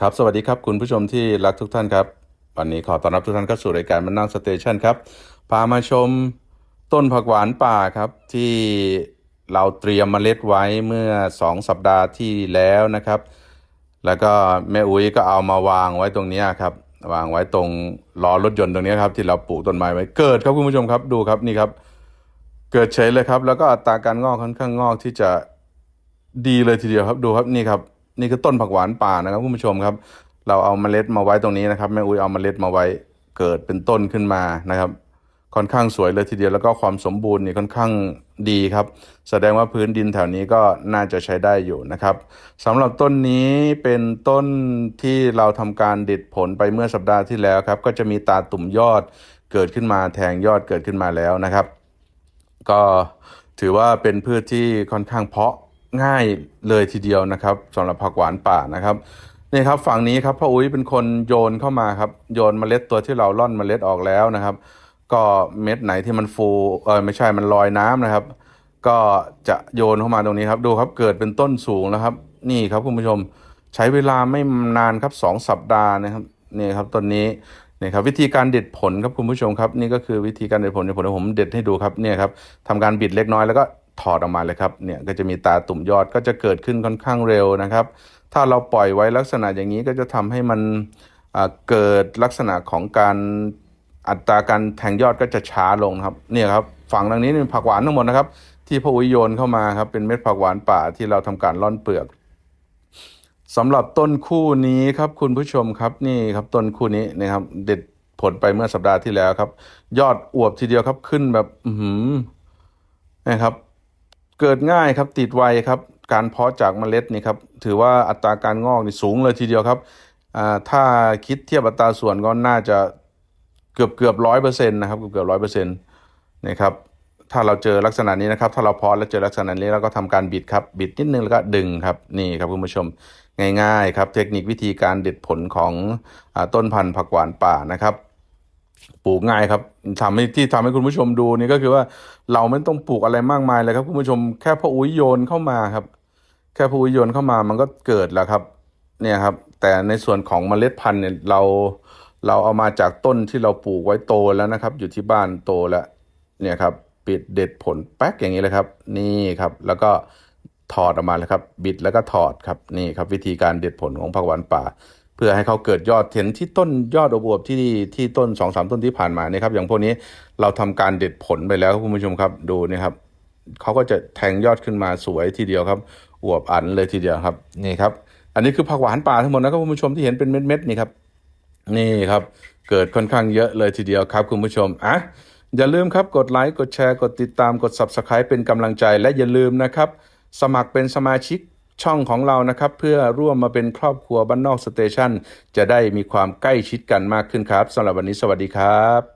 ครับสวัสดีครับคุณผู้ชมที่รักทุกท่านครับ วันนี้ขอต้อนรับทุกท่านเข้าสู่รายการมันนั่งสเตชันครับ พามาชมต้นผักหวานป่าครับ ที่เราเตรียมมเมล็ดไว้เมื่อ 2 สัปดาห์ที่แล้วนะครับ แล้วก็แม่อุ้ยก็เอามาวางไว้ตรงนี้ครับ วางไว้ตรงล้อรถยนต์ตรงนี้ครับ ที่เราปลูกต้นไม้ไว้เกิดครับคุณผู้ชมครับดูครับนี่ครับ เกิดเฉยเลยครับ แล้วก็อัตราการงอกค่อนข้างงอกที่จะดีเลยทีเดียวครับดูครับนี่ครับ นี่คือต้นผักหวานป่านะครับคุณผู้ชมครับ เราเอาเมล็ดมาไว้ตรงนี้นะครับแม่อุ้ยเอาเมล็ดมาไว้เกิดเป็นต้นขึ้นมานะครับ ค่อนข้างสวยเลยทีเดียวแล้วก็ความสมบูรณ์นี่ค่อนข้างดีครับ แสดงว่าพื้นดินแถวนี้ก็น่าจะใช้ได้อยู่นะครับสำหรับต้นนี้เป็นต้นที่เราทำการเด็ดผลไปเมื่อสัปดาห์ที่แล้วครับ ก็จะมีตาตุ่มยอดเกิดขึ้นมาแทงยอดเกิดขึ้นมาแล้วนะครับ ก็ถือว่าเป็นพืชที่ค่อนข้างเพาะ ง่ายเลยทีเดียวนะครับสำหรับผักหวานป่านะครับนี่ครับฝั่งนี้ครับพ่ออุ้ยเป็นคนโยนเข้ามาครับโยนเมล็ดตัวที่เราล่อนเมล็ดออกแล้วนะครับ ก็เม็ดไหนที่มันฟูเออไม่ใช่มันลอยน้ำนะครับ ก็จะโยนเข้ามาตรงนี้ครับดูครับเกิดเป็นต้นสูงแล้วครับ นี่ครับคุณผู้ชมใช้เวลาไม่นานครับสองสัปดาห์นะครับนี่ครับต้นนี้นี่ครับวิธีการเด็ดผลครับคุณผู้ชมครับ นี่ก็คือวิธีการเด็ดผลเดี๋ยวผมเดี๋ยวผมเด็ดให้ดูครับเนี่ยครับทำการบิดเล็กน้อยแล้วก็ ถอดออกมาเลยครับเนี่ยก็จะมีตาตุ่มยอดก็จะเกิดขึ้นค่อนข้างเร็วนะครับ ถ้าเราปล่อยไว้ลักษณะอย่างนี้ก็จะทำให้มันเกิดลักษณะของการอัตราการแทงยอดก็จะช้าลงครับเนี่ยครับฝั่งทางนี้เป็นผักหวานทั้งหมดนะครับ ที่พ่ออุ้ยโยนเข้ามาครับเป็นเม็ดผักหวานป่าที่เราทำการล่อนเปลือกสำหรับต้นคู่นี้ครับคุณผู้ชมครับนี่ครับต้นคู่นี้นะครับเด็ดผลไปเมื่อสัปดาห์ที่แล้วครับ ยอดอวบทีเดียวครับขึ้นแบบ อือหือนะครับ เกิดง่ายครับติดไวครับการเพาะจากเมล็ดนี่ครับถือว่าอัตราการงอกนี่สูงเลยทีเดียวครับถ้าคิดเทียบอัตราส่วนก็น่าจะเกือบเกือบร้อยเปอร์เซ็นต์นะครับเกือบเกือบร้อยเปอร์เซ็นต์นะครับถ้าเราเจอลักษณะนี้นะครับ ถ้าเราเพาะแล้วเจอลักษณะนี้เราก็ทำการบิดครับบิดนิดนึงแล้วก็ดึงครับนี่ครับคุณผู้ชมง่ายๆครับเทคนิควิธีการเด็ดผลของอต้นพันธุ์ผักหวานป่านะครับ ปลูกง่ายครับทำให้ที่ทำให้คุณผู้ชมดูนี่ก็คือว่าเราไม่ต้องปลูกอะไรมากมายเลยครับคุณผู้ชมแค่พ่ออุ้ยโยนเข้ามาครับ แค่พ่ออุ้ยโยนเข้ามามันก็เกิดแล้วครับ เนี่ยครับ แต่ในส่วนของเมล็ดพันธุ์เนี่ยเราเราเอามาจากต้นที่เราปลูกไว้โตแล้วนะครับ อยู่ที่บ้านโตแล้วเนี่ยครับปิดเด็ดผลแป๊กอย่างนี้เลยครับ นี่ครับ แล้วก็ถอดออกมาเลยครับ บิดแล้วก็ถอดครับนี่ครับ วิธีการเด็ดผลของผักหวานป่า เพื่อให้เขาเกิดยอดเห็นที่ต้นยอดอวบที่ที่ต้นสองสามต้นที่ผ่านมานี่ครับอย่างพวกนี้เราทำการเด็ดผลไปแล้วครับคุณผู้ชมครับดูนี่ครับเขาก็จะแทงยอดขึ้นมาสวยทีเดียวครับอวบอันเลยทีเดียวครับนี่ครับ อันนี้คือผักหวานป่าทั้งหมดนะครับคุณผู้ชมที่เห็นเป็นเม็ดๆนี่ครับนี่ครับ เกิดค่อนข้างเยอะเลยทีเดียวครับคุณผู้ชมอะอย่าลืมครับกดไลค์กดแชร์กดติดตามกด Subscribe เป็นกำลังใจและอย่าลืมนะครับ สมัครเป็นสมาชิก ช่องของเรานะครับ เพื่อร่วมมาเป็นครอบครัวบ้านนอกสเตชันจะได้มีความใกล้ชิดกันมากขึ้นครับสำหรับวันนี้สวัสดีครับ